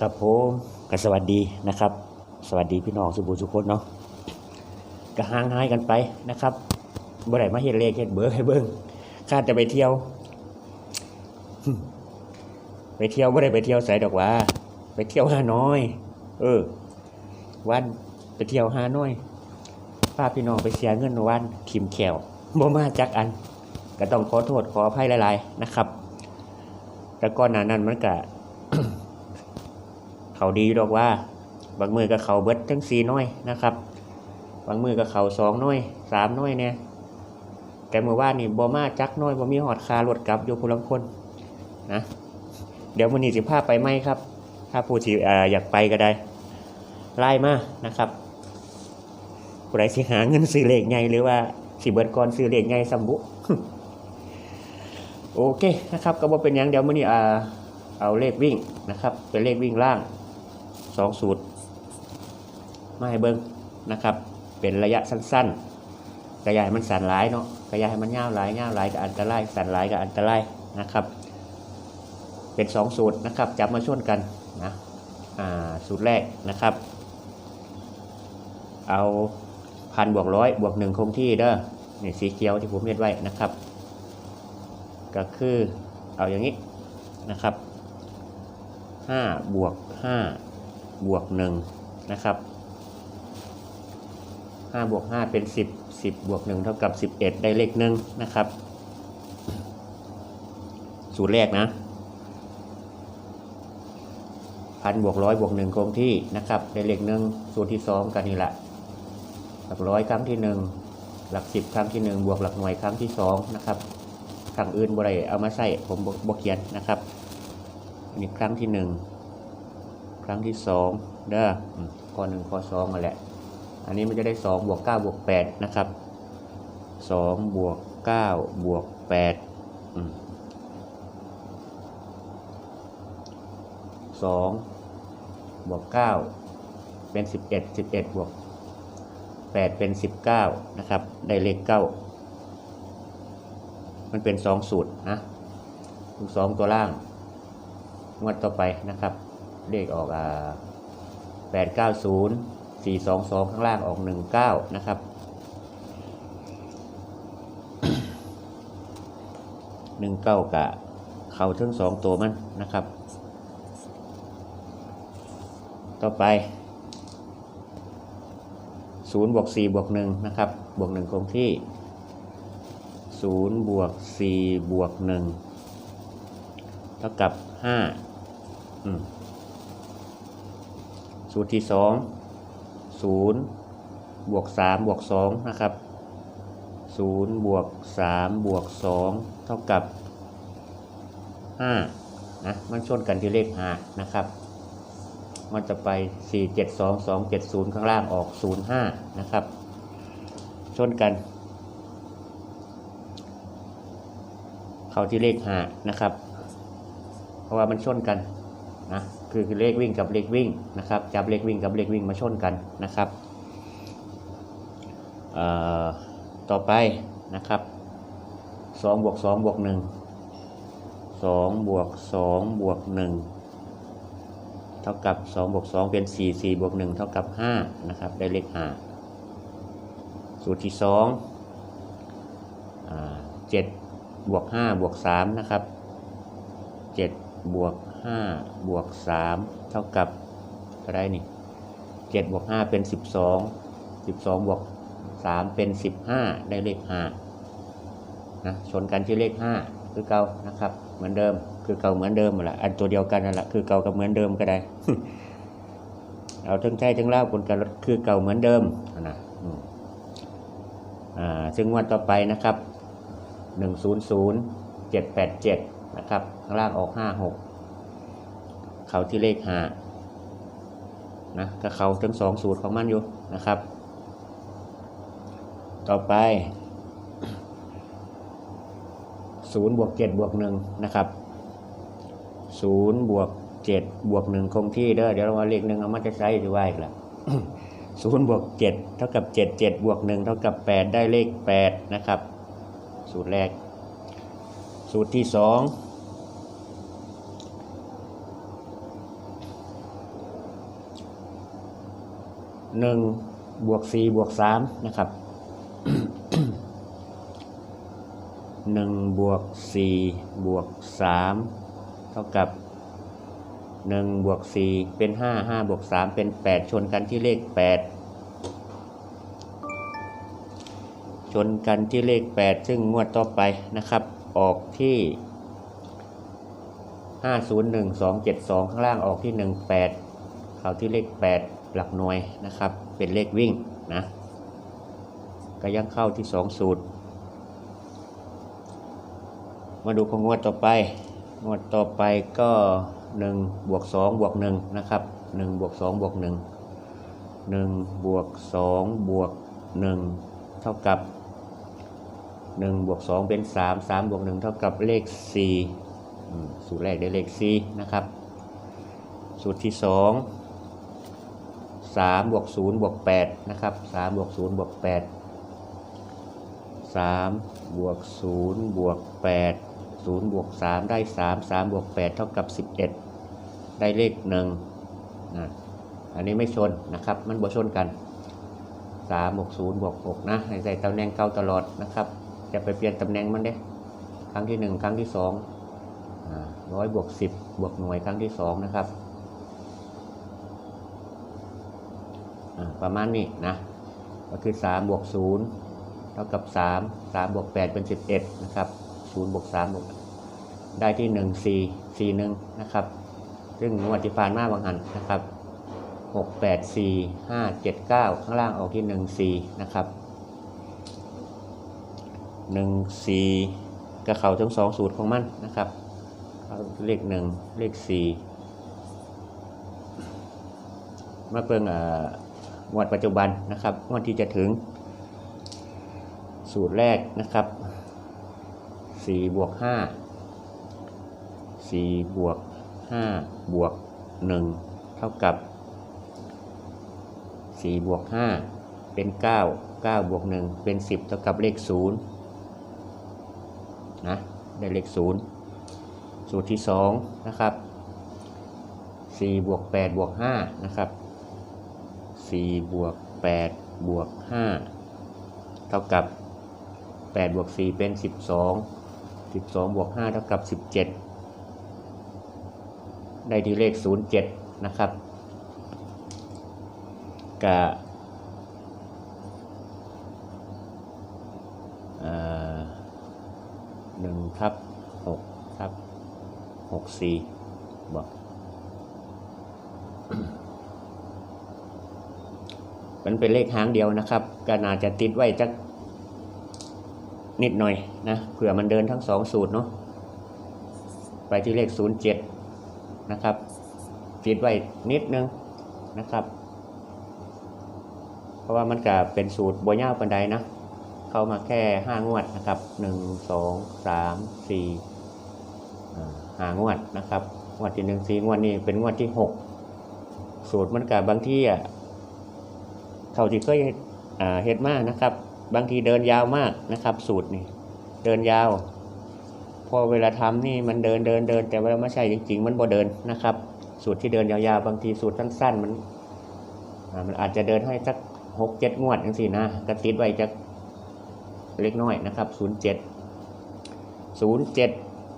ครับผมก็สวัสดีนะครับ สวัสดีพี่น้องสุบูสุคนเนาะก็ห่างหายกันไปนะครับบ่ได้มาเฮ็ดเลขเฮ็ดเบอร์ให้เบิ่งคาดจะไปเที่ยว ไปเที่ยวบ่ได้ไปเที่ยวไสดอกว่า ไปเที่ยวฮาน้อย เออ วันไปเที่ยวฮาน้อยพาพี่น้องไปเสียเงินวันทิมแขวบ่มาจักอัน ก็ต้องขอโทษขออภัยหลาย ๆ นะครับ แต่ก่อนหน้านั้นมันก็ เขาดีดอกว่า บางมือก็เขาเบิดทั้งสี่น้อยนะครับ บางมือก็เขาสองน้อยสามน้อยเนี่ยแต่เมื่อว่านี่บ่มาจักน้อยบ่มีหอดคารถกลับอยู่พลังคนนะเดี๋ยวมื้อนี้สิพาไปไหมครับ ถ้าผู้ที่อยากไปก็ได้ไล่มานะครับผู้ใดสิหาเงินซื้อเลขใหญ่หรือว่าสิเบิดก่อนซื้อเลขใหญ่สัมบุโอเคนะครับ ก็บ่เป็นยังเดี๋ยวมื้อนี้อ่เอาเลขวิ่งนะครับ เป็นเลขวิ่งล่าง สองสูตรมาให้เบิ่งนะครับ เป็นระยะสั้นๆ กระยายมันสั่นหลายเนาะกระยายมันยาวหลายยาวหลายกับอันตรายสั่นหลายกับอันตรายนะครับ เป็นสองสูตรนะครับจับมาช่วนกันนะสูตรแรกนะครับ เอาพันบวกร้อยบวกหนึ่งคงที่เด้อนี่สีเขียวที่ผมเม็ดไว้นะครับ ก็คือเอาอย่างนี้นะครับห้าบวกห้า บวกหนึ่งนะครับห้าบวกห้าเป็นสิบสิบบวกหนึ่งเท่ากับสิบเอ็ดได้เลขหนึ่งนะครับ สูตรแรกนะพันบวกร้อยบวกหนึ่งคงที่นะครับได้เลขหนึ่งสูตรที่สองกันนี่แหละหลักร้อยครั้งที่หนึ่งหลักสิบครั้งที่หนึ่งบวกหลักหน่วยครั้งที่สองนะครับครั้งอื่นบ่ได้เอามาใส่ผมบ่บเขียนนะครับอันนี้ครั้งที่หนึ่ง ครั้งที่สองเด้ออืมข้อหนึ่งข้อสองมาแหละ อันนี้มันจะได้สองบวกเก้าบวกแปดนะครับสองบวกเก้าบวกแปดสองบวกเก้าเป็นสิบเอ็ดสิบเอ็ดบวกแปดเป็นสิบเก้านะครับ ได้เลขเก้ามันเป็นสองสูตรนะสองตัวล่างงวดต่อไปนะครับ เลขออกอ่าแปดเก้าศูนย์สี่สองสองข้างล่างออกหนึ่งเก้านะครับหนึ่งเก้ากะเข่าทั้งสองตัวมันนะครับ ต่อไปศูนย์บวกสี่บวกหนึ่งนะครับ บวกหนึ่งคงที่ศูนย์บวกสี่บวกหนึ่งเท่ากับห้าอืม สูตรที่สองศูนย์บวกสามบวกสองนะครับศูนย์บวกสามบวกสองเท่ากับห้านะมันชนกันที่เลขห้านะครับมันจะไปสี่เจ็ดสองสองเจ็ดศูนย์ข้างล่างออกศูนย์ห้านะครับ ชนกัน เข้าที่เลขห้านะครับ เพราะว่ามันชนกัน นะคือคือเลขวิ่งกับเลขวิ่งนะครับจับเลขวิ่งกับเลขวิ่งมาชนกันนะครับต่อไปนะครับสองบวกสองบวกหนึ่งสองบวกสองบวกหนึ่งเท่ากับสองบวกสองเป็นสี่สี่บวกหนึ่งเท่ากับห้านะครับ ได้เลขห้าสูตรที่สองเจ็ดบวกห้าบวกสามนะครับเจ็ดบวก ห้าบวกสามเท่ากับเท่าไรนี่เจ็ดบวกห้าเป็นสิบสองสิบสองบวกสามเป็นสิบห้าได้เลขห้านะชนกันที่เลขห้าคือเก่านะครับ เหมือนเดิม คือเก่าเหมือนเดิมหมดละอันตัวเดียวกันนั่นแหละคือเก่ากับเหมือนเดิมก็ได้ เอาทั้งใจทั้งเล่าคนกันคือเก่าเหมือนเดิมนะอ่าซึ่งวันต่อไปนะครับหนึ่งศูนย์ศูนย์เจ็ดแปดเจ็ดนะครับ ข้างล่างออกห้าหก เขาที่เลขหานะก็เขาทั้งสองสูตรของมันอยู่นะครับ ต่อไปศูนย์บวกเจ็ดบวกหนึ่งนะครับศูนย์บวกเจ็ดบวกหนึ่งคงที่เด้อเดี๋ยวเรามาเลขหนึ่งเอามาจะใช้จะว่าอีกล้วศูนย์บวกเจ็ดเท่ากับเจ็ดเจ็ดบวกหนึ่งเท่ากับแปดได้เลขแปดนะครับ สูตรแรก สูตรที่สอง หนึ่งบวกสี่บวกสามนะครับหนึ่งบวกสี่บวกสามเท่ากับหนึ่งบวกสี่เป็นห้าห้าบวกสามเป็นแปดชนกันที่เลขแปดชนกันที่เลขแปดซึ่งงวดต่อไปนะครับ ออกที่ห้าศูนย์หนึ่งสองเจ็ดสองข้างล่างออกที่หนึ่งแปดเข้าที่เลขแปด หลักหน่วยนะครับ เป็นเลขวิ่งนะก็ยังเข้าที่สองสูตร มาดูของงวดต่อไป งวดต่อไปก็ 1 บวก 2 บวก 1 นะครับ 1 บวก 2 บวก 1 1 บวก 2 บวก 1 เท่ากับ 1 บวก 2 เป็น 3 3 บวก 1 เท่ากับเลข 4 สูตรแรกได้เลข 4 นะครับ สูตรที่ 2 3บวก0บวก8นะครับ3บวก0บวก8 3บวก0บวก8 0บวก3ได้ 3 3บวก8เท่ากับ 11 ได้เลข1นะอันนี้ไม่ชนนะครับ มันบ่ชนกัน 3บวก0บวก6นะใใส่ตำแหน่งเก่าตลอดนะครับ จะไปเปลี่ยนตำแหน่งมันเด้ครั้งที่ 1 ครั้งที่2อ่าร้อยบวก10บวกหน่วยครั้งที่ 2 นะครับอ่า ประมาณนี้นะก็คือ3บวก0เท่ากับ 3 3บวก8เป็น 11 นะครับ0บวก3บวกได้ที่ 1 4 4 1 นะครับ ซึ่งงวดที่ผ่านมาบางหันนะครับ 6 8 4 5 7 9 ข้างล่างออกที่ 1 4 นะครับ 1 4ก็เข้าทั้ง2สูตรของมันนะครับเข้าเลข1เลข4มาเพิ่งอ่า งวดปัจจุบันนะครับงวดที่จะถึง สูตรแรกนะครับ4บวก5 4บวก5บวก1เท่ากับ4บวก5เป็น 9 9บวก1เป็น 10 เท่ากับเลข0นะได้เลข 0 สูตรที่ 2 นะครับ4บวก8บวก5นะครับ 4บวก8บวก5เท่ากับ8บวก4เป็น 12 12บวก5เท่ากับ 17 ได้ที่เลข 07 นะครับกับหนึ่งทับหกทับหกสี่บอก มันเป็นเลขหางเดียวนะครับ ก็น่าจะติดไว้จักนิดหน่อยนะเผื่อมันเดินทั้งสองสูตรเนาะไปที่เลข 07 นะครับติดไว้นิดนึงนะครับ เพราะว่ามันก็เป็นสูตรบัวยาปันไดนะ เข้ามาแค่5งวดนะครับ1 2 3 4หางวดนะครับงวดที่หนึ่งสี่งวดนี้เป็นงวดที่6สูตรมันกับบางที่อะ เท่าที่เคยเฮ็ดมานะครับ บางทีเดินยาวมากนะครับ สูตรนี่เดินยาว พอเวลาทำนี่มันเดินเดินเดิน แต่เวลาไม่ใช่จริง ๆ มันบ่เดินนะครับ สูตรที่เดินยาวๆบางทีสูตรสั้น ๆ มันอามันอาจจะเดินให้สักหกเจ็ดงวดจังสี่นะกระติดไว้จะเล็กน้อยนะครับศูนย์เจ็ดศูนย์เจ็ด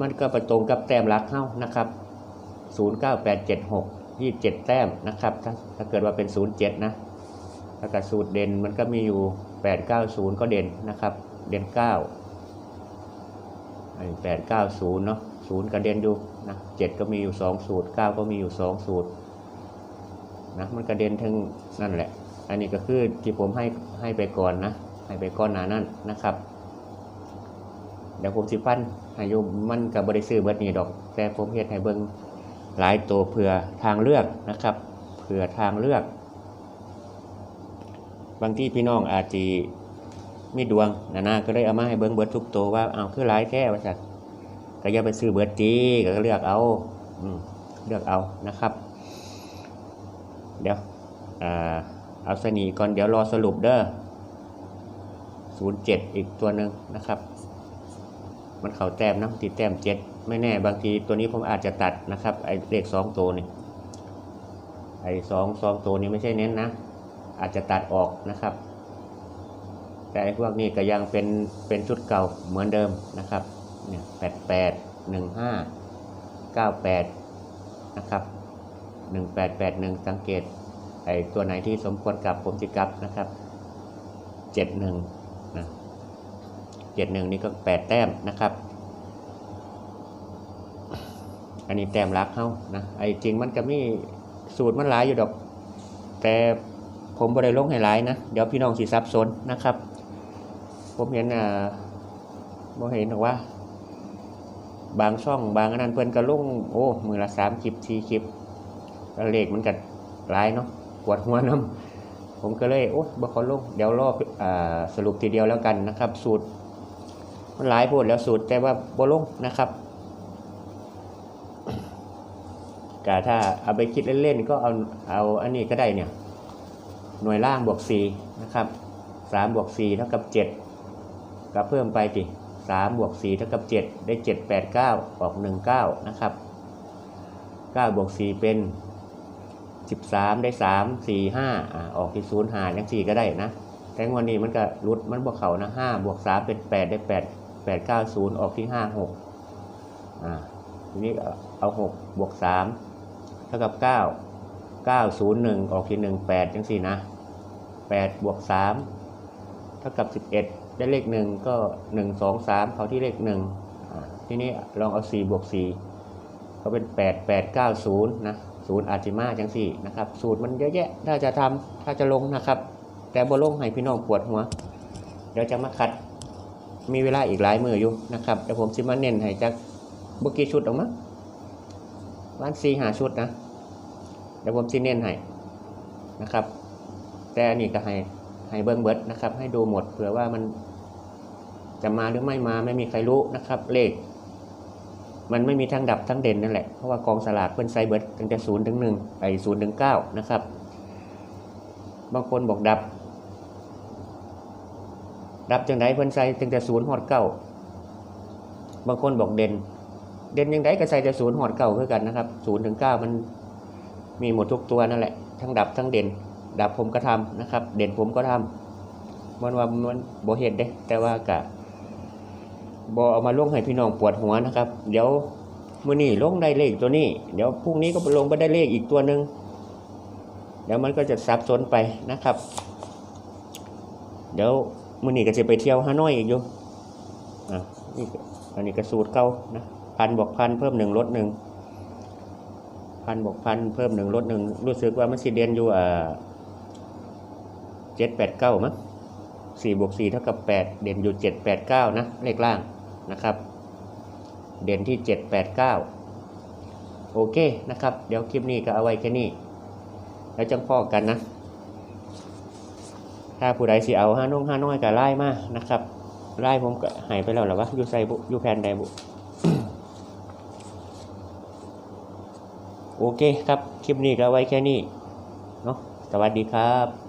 มันก็ประตรงกับแต้มหลักเข้านะครับศูนย์เก้าแปดเจ็ดหกยี่เจ็ดแต้มนะครับ ถ้าถ้าเกิดว่าเป็นศูนย์เจ็ดนะ ถ้ากิดสูตรเด่นมันก็มีอยู่แปดเก้าศูนย์ก็เด่นนะครับ เด่นเก้าแปดเก้าศูนย์เนาะศูนย์ก็เด่นอยู่นะเจ็ดก็มีอยู่สองสูตรเก้าก็มีอยู่สองสูตรนะมันกระเด็นทั้งนั่นแหละ อันนี้ก็คือที่ผมให้ให้ไปก่อนนะ ให้ไปก่อนหนานั่นนะครับ เดี๋ยวผมสิฟันให้โยมมันกับบริซื้อเบิดนี้ดอก แต่ผมเฮ็ดให้เบิ่งหลายตัวเผื่อทางเลือกนะครับ เผื่อทางเลือก บางที่พี่น้องอาจจะมีดวงนะนะก็เลยเอามาให้เบิ่งเบิดทุกตัวว่าเอาคือหลายแค่ว่าจัดก็อย่าไปซื้อเบิดจีก็เลือกเอาอืเลือกเอานะครับ เดี๋ยวอ่าเอาสนีก่อนเดี๋ยวรอสรุปเด้อ07อีกตัวหนึ่งนะครับ มันเข่าแต้มนะติดแต้มเจ็ดไม่แน่บางทีตัวนี้ผมอาจจะตัดนะครับไอเลขสองตัวนี่ไอสองสองตัวนี้ไม่ใช่เน้นนะ อาจจะตัดออกนะครับ แต่ไอ้พวกนี้ก็ยังเป็นเป็นชุดเก่าเหมือนเดิมนะครับเนี่ยแปดแปดหนึ่งห้าเก้าแปดนะครับหนึ่งแปดแปดหนึ่งสังเกตไอ้ตัวไหนที่สมควรกับผมจิกลับนะครับเจ็ดหนึ่งนะเจ็ดหนึ่งนี่ก็แปดแต้มนะครับอันนี้แต้มรักเขานะไอ้จริงมันก็มีสูตรมันหลายอยู่ดอก แต่ ผมบริลงให้หลายนะ เดี๋ยวพี่น้องสิซับซ้อนนะครับ ผมเห็นอ่าบ่เห็นหรอกว่า บางช่องบางอันนั้นเพิ่อนก็ลงโอ้มือละสามคลิปสี่คลิปแล้วเลขมันก็หลายเนาะปวดหัวน้ำผมก็เลยโอ้บ่ขอลงเดี๋ยวรอบอ่าสรุปทีเดียวแล้วกันนะครับ สูตรมันหลายพูดแล้วสูตรแต่ว่าบ่ลงนะครับกะถ้าเอาไปคิดเล่นๆก็เอาเอาอันนี้ก็ได้เนี่ย หน่วยล่างบวก4นะครับ3บวก4เท่ากับ 7 ก็เพิ่มไปดิ3บวก4เท่ากับ 7 ได้ 7 8 9 ออก 1 9 นะครับ9บวก4เป็น 13 ได้ 3 4 5อ่าออกที่0หาจัง4ก็ได้นะ แต่งวันนี้มันก็รุดมันบวกเขานะ5บวก3เป็น 8 ได้ 8 8 9 0 ออกที่ 5 6อ่าทีนี้เอา 6 บวก 3 เท่ากับ 9 901 ออกที่ 18จังสี่นะ 8บวก3เท่ากับ 11 ได้เลข 1 ก็ 1 2 3 เขาที่เลข1อ่าทีนี้ลองเอา 4 บวก 4 ก็เป็น 8 8 9 0 นะ0อาจจะมาจังสี่นะครับ สูตรมันเยอะแยะ ถ้าจะทำถ้าจะลงนะครับ แต่บ่ลงให้พี่น้องปวดหัว เดี๋ยวจะมาคัด มีเวลาอีกหลายมืออยู่นะครับเดี๋ยวผมสิมาเน้นให้จักบุกี่ชุดออกมาวันสี่หาชุดนะเดี๋ยวผมสิเน้นให้นะครับ แต่อันนี้ก็ให้ให้เบิ้งเบิดนะครับ ให้ดูหมดเผื่อว่ามันจะมาหรือไม่มาไม่มีใครรู้นะครับ เลข มันไม่มีทั้งดับทั้งเด่นนั่นแหละเพราะว่ากองสลากเพิ่นใส่เบิดตั้งแต่ศูนย์ถึงหนึ่งไอ้ศูนย์ถึงเก้านะครับ บางคนบอกดับ ดับจังไดเพิ่นใส่ตั้งแต่ศูนย์หอดเก้าบางคนบอกเด่น เด่นยังไงก็ใส่แต่ศูนย์หอดเก้าคือกันนะครับศูนย์ถึงเก้ามันมีหมดทุกตัวนั่นแหละ ทั้งดับทั้งเด่น ดับผมก็ทำนะครับ เด่นผมก็ทำมันว่ามันโบเห็ดเด้ แต่ว่ากะบอเอามาลงให้พี่น้องปวดหัวนะครับ เดี๋ยวมื้อนี้ลงได้เลขตัวนี้ เดี๋ยวพรุ่งนี้ก็ลงไปได้เลขอีกตัวหนึ่งเดี๋ยวมันก็จะสับสนไปนะครับ เดี๋ยวมื้อนี้ก็จะไปเที่ยวฮานอยอีกอยู่อะนี่ก็อันนี้ก็สูตรเก่านะพันบวกพันเพิ่มหนึ่งลดหนึ่งพันบวกพันเพิ่มหนึ่งลดหนึ่งรู้สึกว่ามันสิเดียนอยู่อ่า จ็ดแปดเก้ามั้งสี่บวกสี่เท่ากับแปดเด่นอยู่เจ็ดแปดเก้านะเลขล่างนะครับ เด่นที่เจ็ดแปดเก้าโอเคนะครับ เดี๋ยวคลิปนี้ก็เอาไว้แค่นี้ แล้วจังพ่อกันนะ ถ้าผู้ใดสิเอาห้าน้องห้าน้อยก็ไล่มานะครับไล่ผมก็หายไปแล้วหรอวะอยู่ใส่บุอยู่แพนใดบุโอเคครับ คลิปนี้ก็ไว้แค่นี้ เนาะสวัสดีครับ